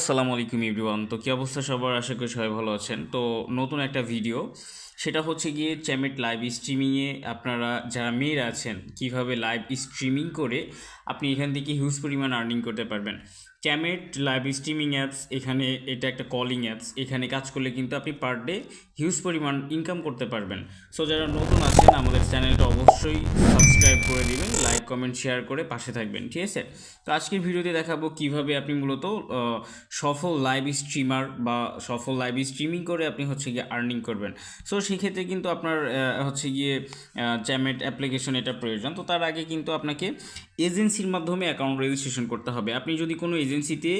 আসসালামু আলাইকুম এভরিওয়ান। তো কী অবস্থা সবার? আশা করি সবাই ভালো আছেন। তো নতুন একটা ভিডিও। সেটা হচ্ছে গিয়ে চ্যামেট লাইভ স্ট্রিমিংয়ে আপনারা যারা মেয়েরা আছেন, কীভাবে লাইভ স্ট্রিমিং করে আপনি এখান থেকে হিউজ পরিমাণ আর্নিং করতে পারবেন। চ্যামেট লাইভ স্ট্রিমিং অ্যাপস এখানে এটা একটা কলিং অ্যাপস এখানে কাজ করলে কিন্তু আপনি পার ডে হিউজ পরিমাণ ইনকাম করতে পারবেন। সো যারা নতুন আছেন, আমাদের চ্যানেলটা অবশ্যই সাবস্ক্রাইব করে দিবেন লাইক কমেন্ট শেয়ার করে পাশে থাকবেন, ঠিক আছে? তো আজকের ভিডিওতে দেখাবো কীভাবে আপনি মূলত সফল লাইভ স্ট্রিমার বা সফল লাইভ স্ট্রিমিং করে আপনি হচ্ছে গিয়ে আর্নিং করবেন। সো সেক্ষেত্রে কিন্তু আপনার হচ্ছে গিয়ে চ্যামেট অ্যাপ্লিকেশন এটা প্রয়োজন। তো তার আগে কিন্তু আপনাকে এজেন্সির মাধ্যমে অ্যাকাউন্ট রেজিস্ট্রেশন করতে হবে। আপনি যদি কোনো এজেন্সিতে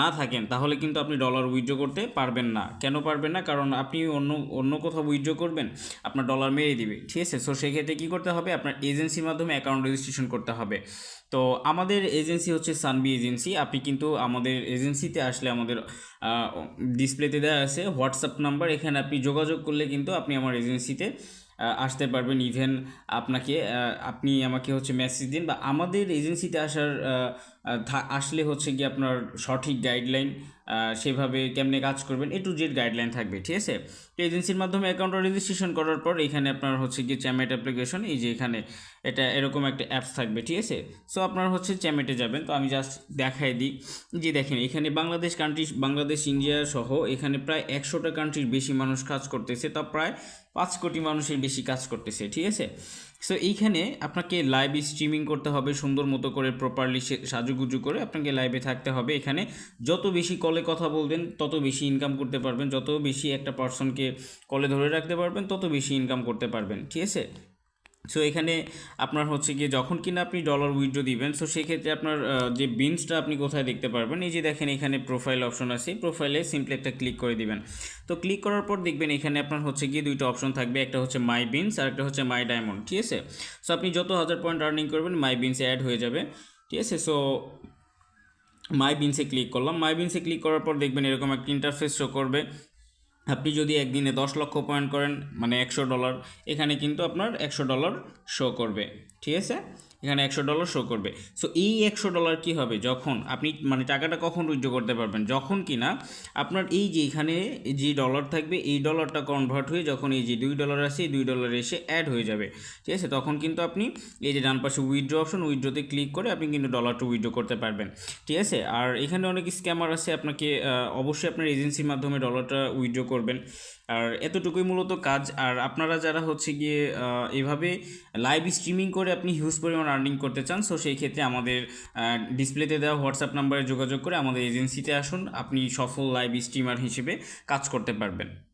না থাকেন, তাহলে কিন্তু আপনি ডলার উইথড্র করতে পারবেন না। কেন পারবেন না? কারণ আপনি অন্য অন্য কোথাও উইথড্র করবেন, আপনার ডলার মেরে দিবে, ঠিক আছে? সো সেক্ষেত্রে কী করতে হবে? আপনার এজেন্সির মাধ্যমে অ্যাকাউন্ট রেজিস্ট্রেশন করতে হবে। তো আমাদের এজেন্সি হচ্ছে সানবি এজেন্সি আপনি কিন্তু আমাদের এজেন্সিতে আসলে আমাদের ডিসপ্লেতে দেওয়া আছে। হোয়াটসঅ্যাপ নাম্বার এখানে আপনি যোগাযোগ করলে কিন্তু আপনি আমার এজেন্সিতে আসতে পারবেন। ইভেন আপনাকে আপনি আমাকে হচ্ছে মেসেজ দিন বা আমাদের এজেন্সিতে আসার আসলে হচ্ছে কি আপনার সঠিক গাইডলাইন সেভাবে কেমনে কাজ করবেন এ টু জেড গাইডলাইন থাকবে, ঠিক আছে? তো এজেন্সির মাধ্যমে অ্যাকাউন্টটা রেজিস্ট্রেশন করার পর এখানে আপনার হচ্ছে গিয়ে চ্যামেট অ্যাপ্লিকেশন এই যে এখানে এটা এরকম একটা অ্যাপস থাকবে, ঠিক আছে? সো আপনার হচ্ছে চ্যামেটে যাবেন। তো আমি জাস্ট দেখাই দিই। যে দেখেন, এখানে বাংলাদেশ কান্ট্রি বাংলাদেশ ইন্ডিয়া সহ এখানে প্রায় একশোটা কান্ট্রির বেশি মানুষ কাজ করতেছে। তা প্রায় পাঁচ কোটি মানুষের বেশি কাজ করতেছে, ঠিক আছে? সো এইখানে আপনাকে লাইভ স্ট্রিমিং করতে হবে সুন্দর মতো করে প্রপারলি সাজুগুজু করে আপনাকে লাইভে থাকতে হবে। এখানে যত বেশি কলে কথা বলবেন, তত বেশি ইনকাম করতে পারবেন। যত বেশি একটা পার্সনকে কলে ধরে রাখতে পারবেন, তত বেশি ইনকাম করতে পারবেন, ঠিক আছে? সো এখানে আপনার হচ্ছে গিয়ে যখন কিনা আপনি ডলার উইথড্র দিবেন সো সেক্ষেত্রে আপনার যে বিনসটা আপনি কোথায় দেখতে পারবেন, এই যে দেখেন এখানে প্রোফাইল অপশন আছে প্রোফাইলে সিম্পলি একটা ক্লিক করে দিবেন। তো ক্লিক করার পর দেখবেন এখানে আপনার হচ্ছে গিয়ে দুইটা অপশন থাকবে, একটা হচ্ছে মাই বিনস আর একটা হচ্ছে মাই ডায়মন্ড ঠিক আছে? সো আপনি যত হাজার পয়েন্ট আর্নিং করবেন মাই বিনসে অ্যাড হয়ে যাবে, ঠিক আছে? সো মাই বিনসে ক্লিক করলাম মাই বিনসে ক্লিক করার পর দেখবেন এরকম একটা ইন্টারফেস শো করবে। আপনি যদি একদিনে দশ লক্ষ পয়েন্ট করেন মানে একশো ডলার এখানে কিন্তু আপনার একশো ডলার শো করবে। ঠিক আছে? এখানে একশো ডলার শো করবে। সো এই একশো ডলার কি হবে? যখন আপনি মানে টাকাটা কখন উইথড্র করতে পারবেন? যখন কি না, আপনার এই যে এখানে যে ডলার থাকবে, এই ডলারটা কনভার্ট হয়ে যখন এই যে দুই ডলার আছে এই দুই ডলার এসে অ্যাড হয়ে যাবে। ঠিক আছে? তখন কিন্তু আপনি এই যে ডান পাশে উইথড্র অপশন উইথড্রতে ক্লিক করে আপনি কিন্তু ডলারটা উইথড্র করতে পারবেন। ঠিক আছে? আর এখানে অনেক স্ক্যামার আছে আপনাকে অবশ্যই আপনার এজেন্সির মাধ্যমে ডলারটা উইথড্র করবেন। আর এতটুকুই মূলত কাজ। আর আপনারা যারা হচ্ছে গিয়ে এভাবে লাইভ স্ট্রিমিং করে আপনি হিউজ পরিমাণ আর্নিং করতে চান সো সেই ক্ষেত্রে আমাদের ডিসপ্লেতে দেওয়া হোয়াটসঅ্যাপ নাম্বারে যোগাযোগ করে আমাদের এজেন্সিতে আসুন, আপনি সফল লাইভ স্ট্রিমার হিসেবে কাজ করতে পারবেন।